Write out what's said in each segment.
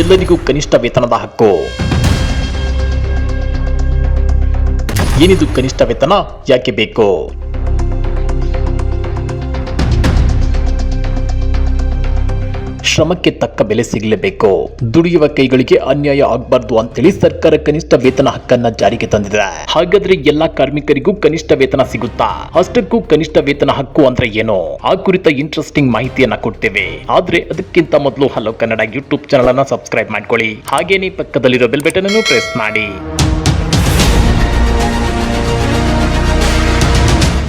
ಎಲ್ಲರಿಗೂ ಕನಿಷ್ಠ ವೇತನದ ಹಕ್ಕು. ಏನಿದು ಕನಿಷ್ಠ ವೇತನ? ಯಾಕೆ ಬೇಕು? ಶ್ರಮಕ್ಕೆ ತಕ್ಕ ಬೆಲೆ ಸಿಗಲೇಬೇಕು. ದುಡಿಯುವ ಕೈಗಳಿಗೆ ಅನ್ಯಾಯ ಆಗಬಾರ್ದು ಅಂತೇಳಿ ಸರ್ಕಾರ ಕನಿಷ್ಠ ವೇತನ ಹಕ್ಕನ್ನ ಜಾರಿಗೆ ತಂದಿದೆ. ಹಾಗಾದ್ರೆ ಎಲ್ಲಾ ಕಾರ್ಮಿಕರಿಗೂ ಕನಿಷ್ಠ ವೇತನ ಸಿಗುತ್ತಾ? ಅಷ್ಟಕ್ಕೂ ಕನಿಷ್ಠ ವೇತನ ಹಕ್ಕು ಅಂದ್ರೆ ಏನು? ಆ ಕುರಿತ ಇಂಟ್ರೆಸ್ಟಿಂಗ್ ಮಾಹಿತಿಯನ್ನ ಕೊಡ್ತೇವೆ. ಆದ್ರೆ ಅದಕ್ಕಿಂತ ಮೊದಲು ಹಲೋ ಕನ್ನಡ ಯೂಟ್ಯೂಬ್ ಚಾನಲ್ ಅನ್ನ ಸಬ್ಸ್ಕ್ರೈಬ್ ಮಾಡ್ಕೊಳ್ಳಿ. ಹಾಗೇನೆ ಪಕ್ಕದಲ್ಲಿರೋ ಬೆಲ್ ಬಟನ್ ಅನ್ನು ಪ್ರೆಸ್ ಮಾಡಿ.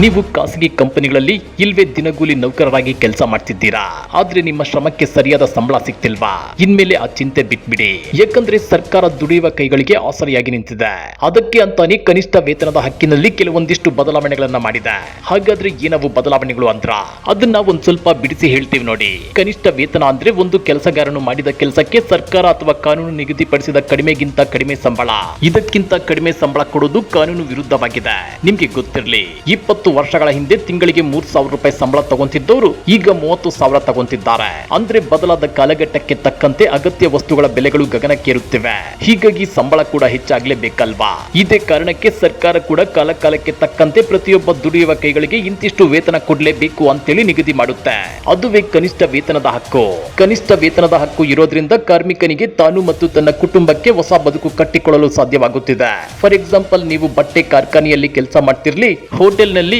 ನೀವು ಖಾಸಗಿ ಕಂಪನಿಗಳಲ್ಲಿ ಇಲ್ವೇ ದಿನಗೂಲಿ ನೌಕರರಾಗಿ ಕೆಲಸ ಮಾಡ್ತಿದ್ದೀರಾ? ಆದ್ರೆ ನಿಮ್ಮ ಶ್ರಮಕ್ಕೆ ಸರಿಯಾದ ಸಂಬಳ ಸಿಗ್ತಿಲ್ವಾ? ಇನ್ಮೇಲೆ ಆ ಚಿಂತೆ ಬಿಟ್ಬಿಡಿ. ಯಾಕಂದ್ರೆ ಸರ್ಕಾರ ದುಡಿಯುವ ಕೈಗಳಿಗೆ ಆಸರೆಯಾಗಿ ನಿಂತಿದೆ. ಅದಕ್ಕೆ ಅಂತಾನೆ ಕನಿಷ್ಠ ವೇತನದ ಹಕ್ಕಿನಲ್ಲಿ ಕೆಲವೊಂದಿಷ್ಟು ಬದಲಾವಣೆಗಳನ್ನ ಮಾಡಿದೆ. ಹಾಗಾದ್ರೆ ಏನವು ಬದಲಾವಣೆಗಳು ಅಂದ್ರ? ಅದನ್ನ ಒಂದ್ ಸ್ವಲ್ಪ ಬಿಡಿಸಿ ಹೇಳ್ತೀವಿ ನೋಡಿ. ಕನಿಷ್ಠ ವೇತನ ಅಂದ್ರೆ ಒಂದು ಕೆಲಸಗಾರನು ಮಾಡಿದ ಕೆಲಸಕ್ಕೆ ಸರ್ಕಾರ ಅಥವಾ ಕಾನೂನು ನಿಗದಿಪಡಿಸಿದ ಕಡಿಮೆಗಿಂತ ಕಡಿಮೆ ಸಂಬಳ. ಇದಕ್ಕಿಂತ ಕಡಿಮೆ ಸಂಬಳ ಕೊಡೋದು ಕಾನೂನು ವಿರುದ್ಧವಾಗಿದೆ. ನಿಮ್ಗೆ ಗೊತ್ತಿರಲಿ, ಇಪ್ಪತ್ತು ವರ್ಷಗಳ ಹಿಂದೆ ತಿಂಗಳಿಗೆ ಮೂರ್ ಸಾವಿರ ರೂಪಾಯಿ ಸಂಬಳ ತಗೊಂತಿದ್ದವರು ಈಗ ಮೂವತ್ತು ಸಾವಿರ ತಗೊಂತಿದ್ದಾರೆ. ಅಂದ್ರೆ ಬದಲಾದ ಕಾಲಘಟ್ಟಕ್ಕೆ ತಕ್ಕಂತೆ ಅಗತ್ಯ ವಸ್ತುಗಳ ಬೆಲೆಗಳು ಗಗನಕ್ಕೇರುತ್ತಿವೆ. ಹೀಗಾಗಿ ಸಂಬಳ ಕೂಡ ಹೆಚ್ಚಾಗಲೇಬೇಕಲ್ವಾ? ಇದೇ ಕಾರಣಕ್ಕೆ ಸರ್ಕಾರ ಕೂಡ ಕಾಲಕಾಲಕ್ಕೆ ತಕ್ಕಂತೆ ಪ್ರತಿಯೊಬ್ಬ ದುಡಿಯುವ ಕೈಗಳಿಗೆ ಇಂತಿಷ್ಟು ವೇತನ ಕೊಡ್ಲೇಬೇಕು ಅಂತೇಳಿ ನಿಗದಿ ಮಾಡುತ್ತೆ. ಅದುವೇ ಕನಿಷ್ಠ ವೇತನದ ಹಕ್ಕು. ಕನಿಷ್ಠ ವೇತನದ ಹಕ್ಕು ಇರೋದ್ರಿಂದ ಕಾರ್ಮಿಕನಿಗೆ ತಾನು ಮತ್ತು ತನ್ನ ಕುಟುಂಬಕ್ಕೆ ಹೊಸ ಬದುಕು ಕಟ್ಟಿಕೊಳ್ಳಲು ಸಾಧ್ಯವಾಗುತ್ತಿದೆ. ಫಾರ್ ಎಕ್ಸಾಂಪಲ್, ನೀವು ಬಟ್ಟೆ ಕಾರ್ಖಾನೆಯಲ್ಲಿ ಕೆಲಸ ಮಾಡ್ತಿರ್ಲಿ, ಹೋಟೆಲ್ನಲ್ಲಿ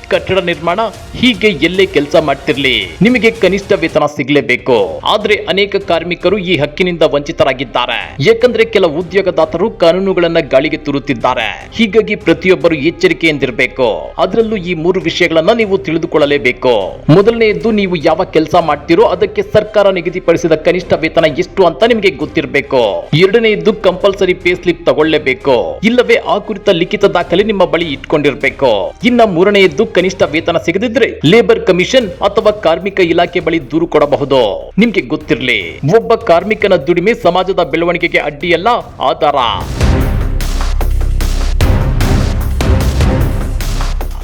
ಕಟ್ಟಡ ನಿರ್ಮಾಣ ಹೀಗೆ ಎಲ್ಲೇ ಕೆಲಸ ಮಾಡ್ತಿರ್ಲಿ. ನಿಮಗೆ ಕನಿಷ್ಠ ವೇತನ ಸಿಗಲೇಬೇಕು. ಆದ್ರೆ ಅನೇಕ ಕಾರ್ಮಿಕರು ಈ ಹಕ್ಕಿನಿಂದ ವಂಚಿತರಾಗಿದ್ದಾರೆ. ಯಾಕಂದ್ರೆ ಕೆಲ ಉದ್ಯೋಗದಾತರು ಕಾನೂನುಗಳನ್ನ ಗಾಳಿಗೆ ತೂರುತ್ತಿದ್ದಾರೆ. ಹೀಗಾಗಿ ಪ್ರತಿಯೊಬ್ಬರು ಎಚ್ಚರಿಕೆಯಿಂದಿರಬೇಕು. ಅದರಲ್ಲೂ ಈ ಮೂರು ವಿಷಯಗಳನ್ನ ನೀವು ತಿಳಿದುಕೊಳ್ಳಲೇಬೇಕು. ಮೊದಲನೆಯದ್ದು, ನೀವು ಯಾವ ಕೆಲಸ ಮಾಡ್ತಿರೋ ಅದಕ್ಕೆ ಸರ್ಕಾರ ನಿಗದಿಪಡಿಸಿದ ಕನಿಷ್ಠ ವೇತನ ಎಷ್ಟು ಅಂತ ನಿಮಗೆ ಗೊತ್ತಿರಬೇಕು. ಎರಡನೆಯದ್ದು, ಕಂಪಲ್ಸರಿ ಪೇ ಸ್ಲಿಪ್ ತಗೊಳ್ಳೇಬೇಕು. ಇಲ್ಲವೇ ಆ ಕುರಿತ ಲಿಖಿತ ದಾಖಲೆ ನಿಮ್ಮ ಬಳಿ ಇಟ್ಕೊಂಡಿರಬೇಕು. ಇನ್ನ ಮೂರನೆಯದ್ದು ಕನಿಷ್ಠ ವೇತನ ಸಿಗದಿದ್ರೆ ಲೇಬರ್ ಕಮಿಷನ್ ಅಥವಾ ಕಾರ್ಮಿಕ ಇಲಾಖೆ ಬಳಿ ದೂರು ಕೊಡಬಹುದು? ನಿಮ್ಗೆ ಗೊತ್ತಿರಲಿ, ಒಬ್ಬ ಕಾರ್ಮಿಕನ ದುಡಿಮೆ ಸಮಾಜದ ಬೆಳವಣಿಗೆಗೆ ಅಡ್ಡಿಯಲ್ಲ, ಆಧಾರ.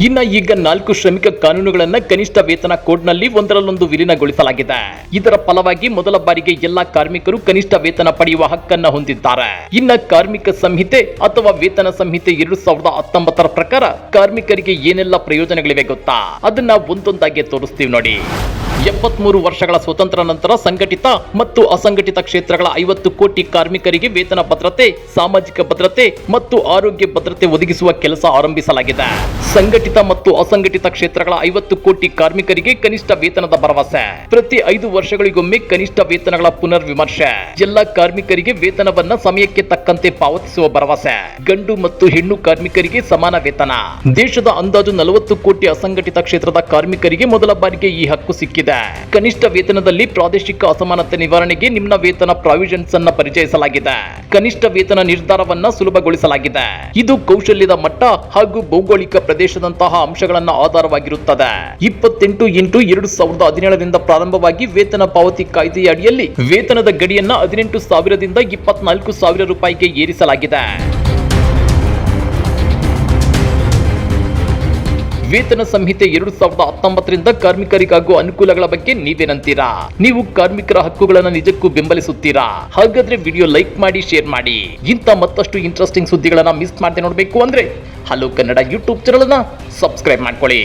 ಇನ್ನ ಈಗ ನಾಲ್ಕು ಶ್ರಮಿಕ ಕಾನೂನುಗಳನ್ನ ಕನಿಷ್ಠ ವೇತನ ಕೋಡ್ನಲ್ಲಿ ಒಂದರಲ್ಲೊಂದು ವಿಲೀನಗೊಳಿಸಲಾಗಿದೆ. ಇದರ ಫಲವಾಗಿ ಮೊದಲ ಬಾರಿಗೆ ಎಲ್ಲಾ ಕಾರ್ಮಿಕರು ಕನಿಷ್ಠ ವೇತನ ಪಡೆಯುವ ಹಕ್ಕನ್ನ ಹೊಂದಿದ್ದಾರೆ. ಇನ್ನ ಕಾರ್ಮಿಕ ಸಂಹಿತೆ ಅಥವಾ ವೇತನ ಸಂಹಿತೆ ಎರಡು ಸಾವಿರದ ಹತ್ತೊಂಬತ್ತರ ಪ್ರಕಾರ ಕಾರ್ಮಿಕರಿಗೆ ಏನೆಲ್ಲ ಪ್ರಯೋಜನಗಳಿವೆ ಗೊತ್ತಾ? ಅದನ್ನ ಒಂದೊಂದಾಗಿ ತೋರಿಸ್ತೀವಿ ನೋಡಿ. ಎಪ್ಪತ್ಮೂರು ವರ್ಷಗಳ ಸ್ವತಂತ್ರ ನಂತರ ಸಂಘಟಿತ ಮತ್ತು ಅಸಂಘಟಿತ ಕ್ಷೇತ್ರಗಳ ಐವತ್ತು ಕೋಟಿ ಕಾರ್ಮಿಕರಿಗೆ ವೇತನ ಭದ್ರತೆ, ಸಾಮಾಜಿಕ ಭದ್ರತೆ ಮತ್ತು ಆರೋಗ್ಯ ಭದ್ರತೆ ಒದಗಿಸುವ ಕೆಲಸ ಆರಂಭಿಸಲಾಗಿದೆ. ಸಂಘಟಿತ ಮತ್ತು ಅಸಂಘಟಿತ ಕ್ಷೇತ್ರಗಳ ಐವತ್ತು ಕೋಟಿ ಕಾರ್ಮಿಕರಿಗೆ ಕನಿಷ್ಠ ವೇತನದ ಭರವಸೆ. ಪ್ರತಿ ಐದು ವರ್ಷಗಳಿಗೊಮ್ಮೆ ಕನಿಷ್ಠ ವೇತನಗಳ ಪುನರ್ ವಿಮರ್ಶೆ ಎಲ್ಲ ಕಾರ್ಮಿಕರಿಗೆ ವೇತನವನ್ನ ಸಮಯಕ್ಕೆ ತಕ್ಕಂತೆ ಪಾವತಿಸುವ ಭರವಸೆ. ಗಂಡು ಮತ್ತು ಹೆಣ್ಣು ಕಾರ್ಮಿಕರಿಗೆ ಸಮಾನ ವೇತನ. ದೇಶದ ಅಂದಾಜು ನಲವತ್ತು ಕೋಟಿ ಅಸಂಘಟಿತ ಕ್ಷೇತ್ರದ ಕಾರ್ಮಿಕರಿಗೆ ಮೊದಲ ಬಾರಿಗೆ ಈ ಹಕ್ಕು ಸಿಕ್ಕಿದೆ. ಕನಿಷ್ಠ ವೇತನದಲ್ಲಿ ಪ್ರಾದೇಶಿಕ ಅಸಮಾನತೆ ನಿವಾರಣೆಗೆ ನಿಮ್ಮ ವೇತನ ಪ್ರಾವಿಷನ್ಸ್ ಅನ್ನ ಪರಿಚಯಿಸಲಾಗಿದೆ. ಕನಿಷ್ಠ ವೇತನ ನಿರ್ಧಾರವನ್ನ ಸುಲಭಗೊಳಿಸಲಾಗಿದೆ. ಇದು ಕೌಶಲ್ಯದ ಮಟ್ಟ ಹಾಗೂ ಭೌಗೋಳಿಕ ಪ್ರದೇಶದಂತಹ ಅಂಶಗಳನ್ನ ಆಧಾರವಾಗಿರುತ್ತದೆ. ಇಪ್ಪತ್ತೆಂಟು ಎಂಟು ಎರಡು ಸಾವಿರದ ಹದಿನೇಳರಿಂದ ಪ್ರಾರಂಭವಾಗಿ ವೇತನ ಪಾವತಿ ಕಾಯ್ದೆಯ ಅಡಿಯಲ್ಲಿ ವೇತನದ ಗಡಿಯನ್ನ ಹದಿನೆಂಟು ಸಾವಿರದಿಂದ ಇಪ್ಪತ್ನಾಲ್ಕು ಸಾವಿರ ರೂಪಾಯಿಗೆ ಏರಿಸಲಾಗಿದೆ. ವೇತನ ಸಂಹಿತೆ ಎರಡು ಸಾವಿರದ ಹತ್ತೊಂಬತ್ತರಿಂದ ಕಾರ್ಮಿಕರಿಗಾಗುವ ಅನುಕೂಲಗಳ ಬಗ್ಗೆ ನೀವೇನಂತೀರಾ ನೀವು ಕಾರ್ಮಿಕರ ಹಕ್ಕುಗಳನ್ನು ನಿಜಕ್ಕೂ ಬೆಂಬಲಿಸುತ್ತೀರಾ? ಹಾಗಾದ್ರೆ ವಿಡಿಯೋ ಲೈಕ್ ಮಾಡಿ, ಶೇರ್ ಮಾಡಿ. ಇಂಥ ಮತ್ತಷ್ಟು ಇಂಟ್ರೆಸ್ಟಿಂಗ್ ಸುದ್ದಿಗಳನ್ನ ಮಿಸ್ ಮಾಡದೆ ನೋಡಬೇಕು ಅಂದ್ರೆ ಹಲೋ ಕನ್ನಡ ಯೂಟ್ಯೂಬ್ ಚಾನಲ್ ಅನ್ನ ಸಬ್ಸ್ಕ್ರೈಬ್ ಮಾಡ್ಕೊಳ್ಳಿ.